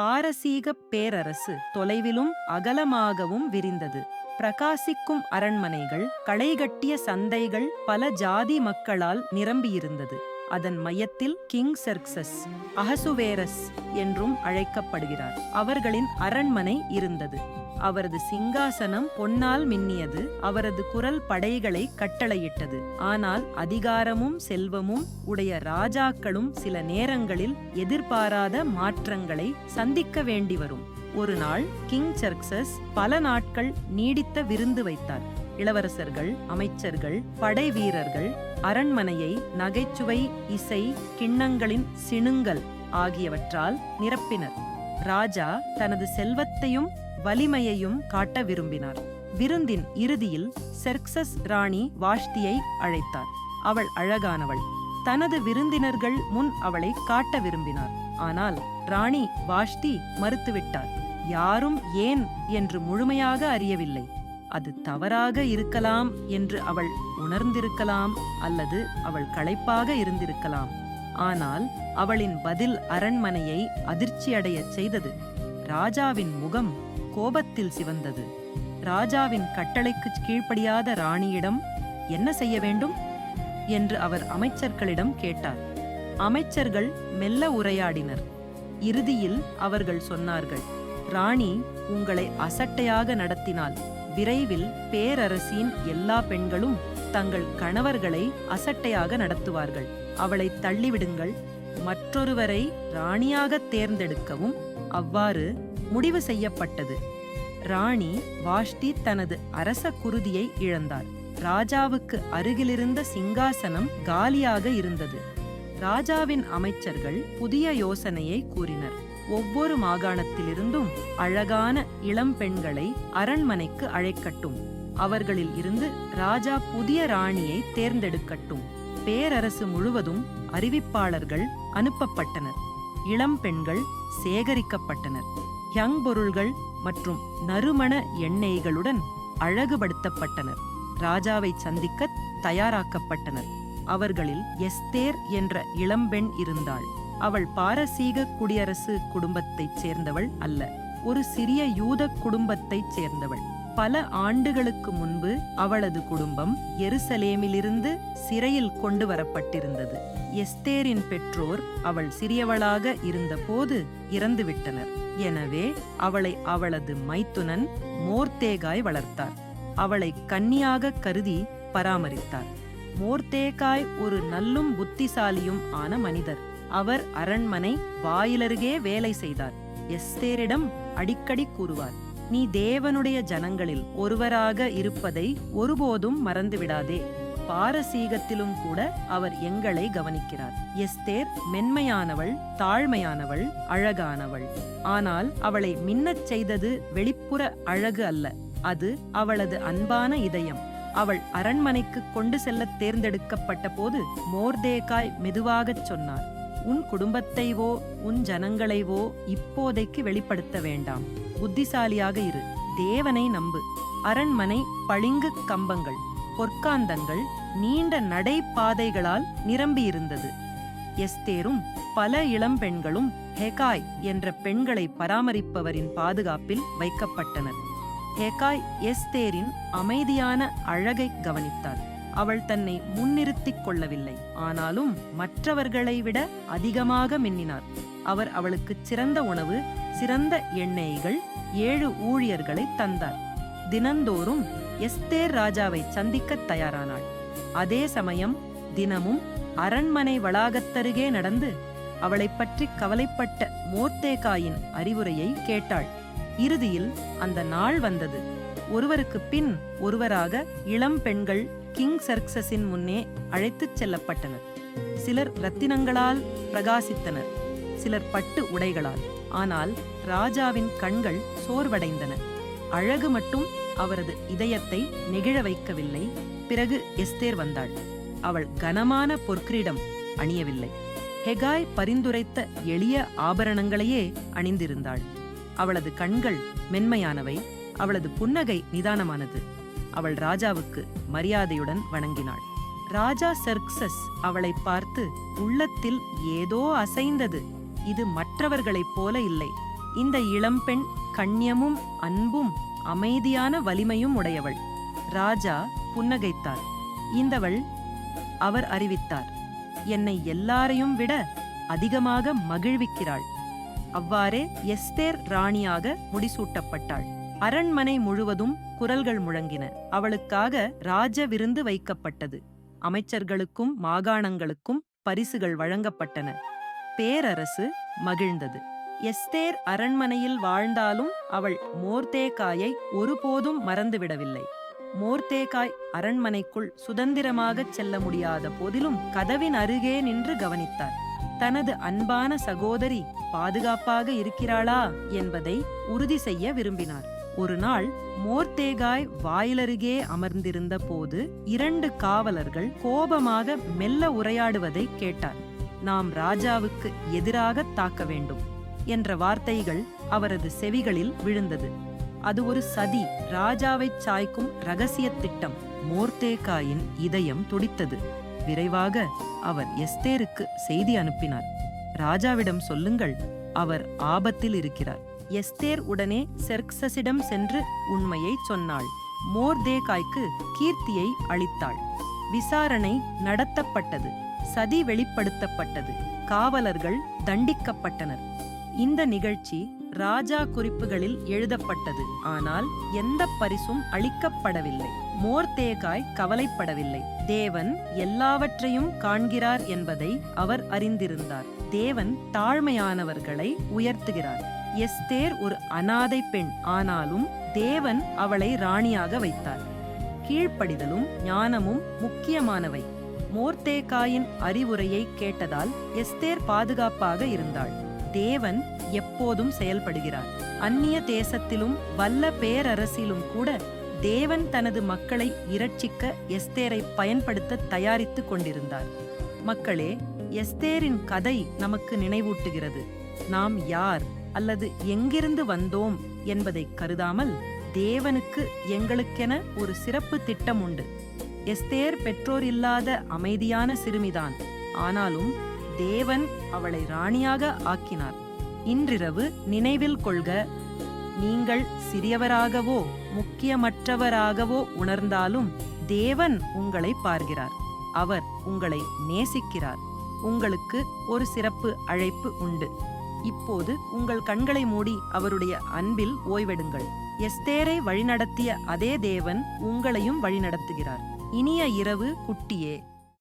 பாரசீகப் பேரரசு தொலைவிலும் அகலமாகவும் விரிந்தது. பிரகாசிக்கும் அரண்மனைகள் களைகட்டிய சந்தைகள் பல ஜாதி மக்களால் நிரம்பியிருந்தது. அதன் மையத்தில் கிங் செர்க்சஸ் அகசுவேரஸ் என்றும் அழைக்கப்படுகிறார். அவர்களின் அரண்மனை இருந்தது. அவரது சிங்காசனம் பொன்னால் மின்னியது அவரது குரல் படைகளை கட்டளையிட்டது. ஆனால் அதிகாரமும் செல்வமும் உடைய ராஜாக்களும் சில நேரங்களில் எதிர்பாராத மாற்றங்களை சந்திக்க வேண்டி வரும் ஒரு நாள் கிங் சர்க்சஸ் பல நாட்கள் நீடித்த விருந்து வைத்தார். இளவரசர்கள் அமைச்சர்கள் படை வீரர்கள் அரண்மனையை நகைச்சுவை இசை கிண்ணங்களின் சிணுங்கல் ஆகியவற்றால் நிரப்பினர். ராஜா தனது செல்வத்தையும் வலிமையையும் காட்ட விரும்பினார். விருந்தின் இறுதியில் செர்க்சஸ் ராணி வாஷ்தியை அழைத்தார். அவள் அழகானவள். தனது விருந்தினர்கள் முன் அவளை காட்ட விரும்பினார். ஆனால் ராணி வாஷ்தி மறுத்துவிட்டார். யாரும் ஏன்? என்று முழுமையாக அறியவில்லை. அது தவறாக இருக்கலாம் என்று அவள் உணர்ந்திருக்கலாம் அல்லது அவள் களைப்பாக இருந்திருக்கலாம். ஆனால் அவளின் பதில் அரண்மனையை அதிர்ச்சியடையச் செய்தது. ராஜாவின் முகம் கோபத்தில் சிவந்தது. ராஜாவின் கட்டளைக்கு கீழ்ப்படியாத ராணியிடம் என்ன செய்ய வேண்டும்? என்று அவர் அமைச்சர்களிடம் கேட்டார். அமைச்சர்கள் மெல்ல உரையாடினர். இறுதியில் அவர்கள் சொன்னார்கள் ராணி உங்களை அசட்டையாக நடத்தினால் விரைவில் பேரரசின் எல்லா பெண்களும் தங்கள் கணவர்களை அசட்டையாக நடத்துவார்கள். அவளை தள்ளிவிடுங்கள். மற்றொருவரை ராணியாக தேர்ந்தெடுக்கவும் அவ்வாறு முடிவு செய்யப்பட்டது. ராணி வாஷ்டி தனது அரச குருதியை இழந்தார். ராஜாவுக்கு அருகிலிருந்த சிங்காசனம் காலியாக இருந்தது. ராஜாவின் அமைச்சர்கள் புதிய யோசனையை கூறினர். ஒவ்வொரு மாகாணத்திலிருந்தும் அழகான இளம் பெண்களை அரண்மனைக்கு அழைக்கட்டும். அவர்களில் இருந்து ராஜா புதிய ராணியை தேர்ந்தெடுக்கட்டும். பேரரசு முழுவதும் அறிவிப்பாளர்கள் அனுப்பப்பட்டனர். இளம் பெண்கள் சேகரிக்கப்பட்டனர். யங் பொருள்கள் மற்றும் நறுமண எண்ணெய்களுடன் அழகுபடுத்தப்பட்டனர். ராஜாவை சந்திக்க தயாராக்கப்பட்டனர். அவர்களில் எஸ்தேர் என்ற இளம்பெண் இருந்தாள். அவள் பாரசீக குடியரசு குடும்பத்தைச் சேர்ந்தவள் அல்ல. ஒரு சிறிய யூத குடும்பத்தைச் சேர்ந்தவள். பல ஆண்டுகளுக்கு முன்பு அவளது குடும்பம் எருசலேமிலிருந்து சிறையில் கொண்டு வரப்பட்டிருந்தது. எஸ்தேரின் பெற்றோர் அவள் சிறியவளாக இருந்தபோது இறந்துவிட்டனர். எனவே அவளை அவளது மைத்துனன் மோர்த்தேகாய் வளர்த்தார். அவளை கன்னியாக கருதி பராமரித்தார். மோர்த்தேகாய் ஒரு நல்லும் புத்திசாலியும் ஆன மனிதர். அவர் அரண்மனை வாயிலருகே வேலை செய்தார். எஸ்தேரிடம் அடிக்கடி கூறுவார் நீ தேவனுடைய ஜனங்களில் ஒருவராக இருப்பதை ஒருபோதும் மறந்துவிடாதே. பாரசீகத்திலும் கூட அவர் எங்களை கவனிக்கிறார். எஸ்தேர் மென்மையானவள் தாழ்மையானவள் அழகானவள். ஆனால் அவளை மின்னச் செய்தது வெளிப்புற அழகு அல்ல. அது அவளது அன்பான இதயம். அவள் அரண்மனைக்கு கொண்டு செல்ல தேர்ந்தெடுக்கப்பட்ட போது மோர்தேகாய் மெதுவாகச் சொன்னார் உன் குடும்பத்தைவோ உன் ஜனங்களைவோ இப்போதைக்கு வெளிப்படுத்த வேண்டாம். புத்திசாலியாக இரு. தேவனை நம்பு. அரண்மனை பளிங்கு கம்பங்கள். பொற்காந்தங்கள் நீண்ட நடைபாதைகளால் நிரம்பியிருந்தது. எஸ்தேரும் பல இளம்பெண்களும் ஹெகாய் என்ற பெண்களை பராமரிப்பவரின் பாதுகாப்பில் வைக்கப்பட்டனர். ஹெகாய் எஸ்தேரின் அமைதியான அழகை கவனித்தார். அவள் தன்னை முன்னிறுத்திக் கொள்ளவில்லை. ஆனாலும் மற்றவர்களை விட அதிகமாக மின்னினார். அவர் அவளுக்கு சிறந்த உணவு சிறந்த எண்ணெய்கள் ஏழு ஊழியர்களை தந்தார். தினந்தோறும் எஸ்தேர் ராஜாவை சந்திக்க தயாரானாள். அதே சமயம் தினமும் அரண்மனை வளாகத்தருகே நடந்து அவளைப் பற்றி கவலைப்பட்ட மோர்த்தேகாயின் அறிவுரையை கேட்டாள். இறுதியில் அந்த நாள் வந்தது. ஒருவருக்கு பின் ஒருவராக இளம் பெண்கள் கிங் சர்க்சஸின் முன்னே அழைத்துச் செல்லப்பட்டனர். சிலர் ரத்தினங்களால் பிரகாசித்தனர் சிலர் பட்டு உடைகளால். ஆனால் ராஜாவின் கண்கள் சோர்வடைந்தன. அழகு மட்டும் அவரது இதயத்தை நெகிழ வைக்கவில்லை. பிறகு எஸ்தேர் வந்தாள். அவள் கனமான பொற்கிரீடம் அணியவில்லை. ஹெகாய் பரிந்துரைத்த எளிய ஆபரணங்களையே அணிந்திருந்தாள். அவளது கண்கள் மென்மையானவை. அவளது புன்னகை நிதானமானது. அவள் ராஜாவுக்கு மரியாதையுடன் வணங்கினாள். ராஜா செர்க்சஸ் அவளை பார்த்து உள்ளத்தில் ஏதோ அசைந்தது. இது மற்றவர்களைப் போல இல்லை. இந்த இளம்பெண் கண்ணியமும் அன்பும் அமைதியான வலிமையும் உடையவள். ராஜா புன்னகைத்தார். இந்தவள் அவர் அறிவித்தார். என்னை எல்லாரையும் விட அதிகமாக மகிழ்விக்கிறாள். அவ்வாறே எஸ்தேர் ராணியாக முடிசூட்டப்பட்டாள். அரண்மனை முழுவதும் குரல்கள் முழங்கின. அவளுக்காக ராஜ விருந்து வைக்கப்பட்டது. அமைச்சர்களுக்கும் மாகாணங்களுக்கும் பரிசுகள் வழங்கப்பட்டன. பேரரசு மகிழ்ந்தது. எஸ்தேர் அரண்மனையில் வாழ்ந்தாலும் அவள் மோர்தேகாயை ஒருபோதும் மறந்துவிடவில்லை. மோர்தேகாய் அரண்மனைக்குள் சுதந்திரமாகச் செல்ல முடியாத போதிலும் கதவின் அருகே நின்று கவனித்தார் தனது அன்பான சகோதரி பாதுகாப்பாக இருக்கிறாளா? என்பதை உறுதி செய்ய விரும்பினார் ஒரு நாள் மோர்தேகாய் வாயிலருகே அமர்ந்திருந்த போது இரண்டு காவலர்கள் கோபமாக மெல்ல உரையாடுவதை கேட்டார். நாம் ராஜாவுக்கு எதிராக தாக்க வேண்டும். என்ற வார்த்தைகள் அவரது செவிகளில் விழுந்தது. அது ஒரு சதி ராஜாவைச் சாய்க்கும் ரகசிய திட்டம் மோர்தேகாயின் இதயம் துடித்தது. விரைவாக அவர் எஸ்தேருக்கு செய்தி அனுப்பினார். ராஜாவிடம் சொல்லுங்கள் அவர் ஆபத்தில் இருக்கிறார். எஸ்தேர் உடனே செர்க்சஸிடம் சென்று உண்மையை சொன்னாள். மோர்தேகாய்க்கு கீர்த்தியை அளித்தாள். விசாரணை நடத்தப்பட்டது சதி வெளிப்படுத்தப்பட்டது. காவலர்கள் தண்டிக்கப்பட்டனர். இந்த நிகழ்ச்சி ராஜா குறிப்புகளில் எழுதப்பட்டது. ஆனால் எந்த பரிசும் அளிக்கப்படவில்லை. மோர்தேகாய் கவலைப்படவில்லை. தேவன் எல்லாவற்றையும் காண்கிறார் என்பதை அவர் அறிந்திருந்தார். தேவன் தாழ்மையானவர்களை உயர்த்துகிறார். எஸ்தேர் ஒரு அனாதை பெண். ஆனாலும் தேவன் அவளை ராணியாக வைத்தார். கீழ்ப்படிதலும் ஞானமும் முக்கியமானவை. மோர்தேகாயின் அறிவுரையை கேட்டதால் எஸ்தேர் பாதுகாப்பாக இருந்தாள். தேவன் எப்போதும் செயல்படுகிறார். அந்நிய தேசத்திலும் வல்ல பேரரசிலும் கூட தேவன் தனது மக்களை இரட்சிக்க எஸ்தேரை பயன்படுத்த தயாரித்துக் கொண்டிருந்தார். மக்களே எஸ்தேரின் கதை நமக்கு நினைவூட்டுகிறது. நாம் யார் அல்லது எங்கிருந்து வந்தோம் என்பதை கருதாமல் தேவனுக்கு எங்களுக்கென ஒரு சிறப்பு திட்டம் உண்டு. எஸ்தேர் பெற்றோர் இல்லாத அமைதியான சிறுமிதான். ஆனாலும் தேவன் அவளை ராணியாக ஆக்கினார். இன்றிரவு நினைவில் கொள்க நீங்கள் சிறியவராகவோ முக்கியமற்றவராகவோ உணர்ந்தாலும் தேவன் உங்களை பார்க்கிறார். அவர் உங்களை நேசிக்கிறார். உங்களுக்கு ஒரு சிறப்பு அழைப்பு உண்டு. இப்போது உங்கள் கண்களை மூடி அவருடைய அன்பில் ஓய்வெடுங்கள். எஸ்தேரை வழிநடத்திய அதே தேவன் உங்களையும் வழிநடத்துகிறார். இனிய இரவு குட்டியே.